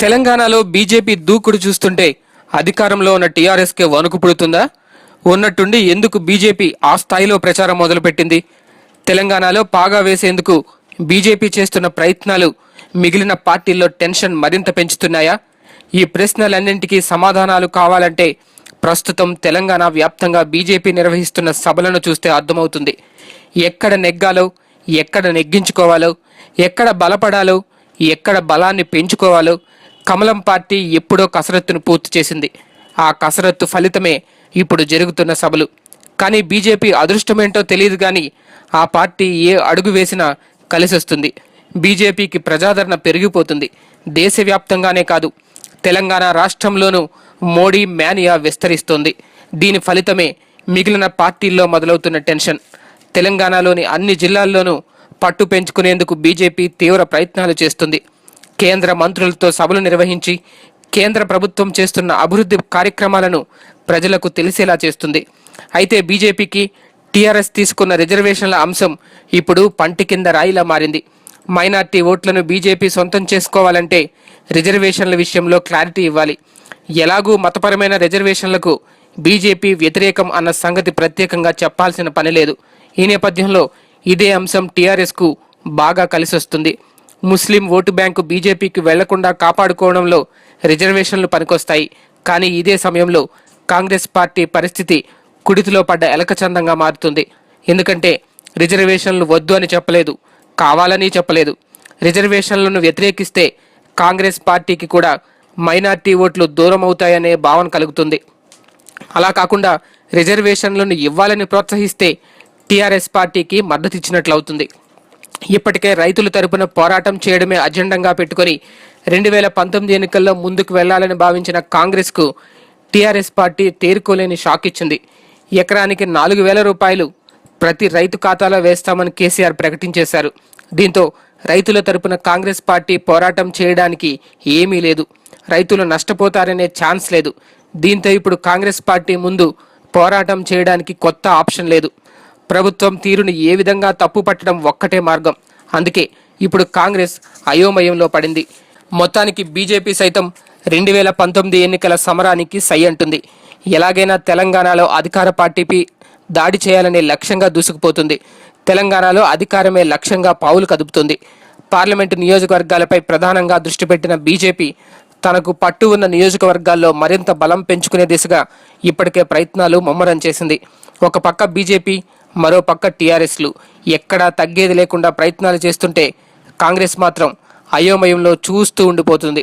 తెలంగాణలో బీజేపీ దూకుడు చూస్తుంటే అధికారంలో ఉన్న టీఆర్ఎస్కే వణుకు పుడుతుందా? ఉన్నట్టుండి ఎందుకు బీజేపీ ఆ స్థాయిలో ప్రచారం మొదలుపెట్టింది? తెలంగాణలో పాగా వేసేందుకు బీజేపీ చేస్తున్న ప్రయత్నాలు మిగిలిన పార్టీల్లో టెన్షన్ మరింత పెంచుతున్నాయా? ఈ ప్రశ్నలన్నింటికీ సమాధానాలు కావాలంటే ప్రస్తుతం తెలంగాణ వ్యాప్తంగా బీజేపీ నిర్వహిస్తున్న సభలను చూస్తే అర్థమవుతుంది. ఎక్కడ నెగ్గాలో ఎక్కడ నెగ్గించుకోవాలో ఎక్కడ బలపడాలో ఎక్కడ బలాన్ని పెంచుకోవాలో కమలం పార్టీ ఎప్పుడో కసరత్తును పూర్తి చేసింది. ఆ కసరత్తు ఫలితమే ఇప్పుడు జరుగుతున్న సభలు. కానీ బీజేపీ అదృష్టమేంటో తెలియదు కానీ ఆ పార్టీ ఏ అడుగు వేసినా కలిసొస్తుంది. బీజేపీకి ప్రజాదరణ పెరిగిపోతుంది. దేశవ్యాప్తంగానే కాదు తెలంగాణ రాష్ట్రంలోనూ మోడీ మ్యానియా విస్తరిస్తోంది. దీని ఫలితమే మిగిలిన పార్టీల్లో మొదలవుతున్న టెన్షన్. తెలంగాణలోని అన్ని జిల్లాల్లోనూ పట్టు పెంచుకునేందుకు బీజేపీ తీవ్ర ప్రయత్నాలు చేస్తుంది. కేంద్ర మంత్రులతో సభలు నిర్వహించి కేంద్ర ప్రభుత్వం చేస్తున్న అభివృద్ధి కార్యక్రమాలను ప్రజలకు తెలిసేలా చేస్తుంది. అయితే బీజేపీకి టీఆర్ఎస్ తీసుకున్న రిజర్వేషన్ల అంశం ఇప్పుడు పంటి కింద రాయిలా మారింది. మైనార్టీ ఓట్లను బీజేపీ సొంతం చేసుకోవాలంటే రిజర్వేషన్ల విషయంలో క్లారిటీ ఇవ్వాలి. ఎలాగూ మతపరమైన రిజర్వేషన్లకు బీజేపీ వ్యతిరేకం అన్న సంగతి ప్రత్యేకంగా చెప్పాల్సిన పని లేదు. ఈ నేపథ్యంలో ఇదే అంశం టీఆర్ఎస్కు బాగా కలిసొస్తుంది. ముస్లిం ఓటు బ్యాంకు బీజేపీకి వెళ్ళకుండా కాపాడుకోవడంలో రిజర్వేషన్లు పనికొస్తాయి. కానీ ఇదే సమయంలో కాంగ్రెస్ పార్టీ పరిస్థితి కుడితిలో పడ్డ ఎలకచందంగా మారుతుంది. ఎందుకంటే రిజర్వేషన్లు వద్దు అని చెప్పలేదు కావాలని చెప్పలేదు. రిజర్వేషన్లను వ్యతిరేకిస్తే కాంగ్రెస్ పార్టీకి కూడా మైనార్టీ ఓట్లు దూరం అవుతాయనే భావన కలుగుతుంది. అలా కాకుండా రిజర్వేషన్లను ఇవ్వాలని ప్రోత్సహిస్తే టీఆర్ఎస్ పార్టీకి మద్దతు ఇచ్చినట్లు అవుతుంది ఇప్పటికే రైతుల తరపున పోరాటం చేయడమే అజెండంగా పెట్టుకొని రెండు వేల పంతొమ్మిది ఎన్నికల్లో ముందుకు వెళ్ళాలని భావించిన కాంగ్రెస్కు టీఆర్ఎస్ పార్టీ తేరుకోలేని షాక్ ఇచ్చింది. ఎకరానికి నాలుగు వేల రూపాయలు ప్రతి రైతు ఖాతాలో వేస్తామని కేసీఆర్ ప్రకటించేశారు. దీంతో రైతుల తరపున కాంగ్రెస్ పార్టీ పోరాటం చేయడానికి ఏమీ లేదు. రైతులు నష్టపోతారనే ఛాన్స్ లేదు. దీంతో ఇప్పుడు కాంగ్రెస్ పార్టీ ముందు పోరాటం చేయడానికి కొత్త ఆప్షన్ లేదు. ప్రభుత్వం తీరును ఏ విధంగా తప్పు పట్టడం ఒక్కటే మార్గం. అందుకే ఇప్పుడు కాంగ్రెస్ అయోమయంలో పడింది. మొత్తానికి బీజేపీ సైతం రెండు వేల పంతొమ్మిది ఎన్నికల సమరానికి సై అంటుంది. ఎలాగైనా తెలంగాణలో అధికార పార్టీపై దాడి చేయాలనే లక్ష్యంగా దూసుకుపోతుంది. తెలంగాణలో అధికారమే లక్ష్యంగా పావులు కదుపుతుంది. పార్లమెంటు నియోజకవర్గాలపై ప్రధానంగా దృష్టి పెట్టిన బీజేపీ తనకు పట్టు ఉన్న నియోజకవర్గాల్లో మరింత బలం పెంచుకునే దిశగా ఇప్పటికే ప్రయత్నాలు ముమ్మరం చేసింది. ఒక పక్క బీజేపీ మరోపక్క టీఆర్ఎస్లు ఎక్కడా తగ్గేది లేకుండా ప్రయత్నాలు చేస్తుంటే కాంగ్రెస్ మాత్రం అయోమయంలో చూస్తూ ఉండిపోతుంది.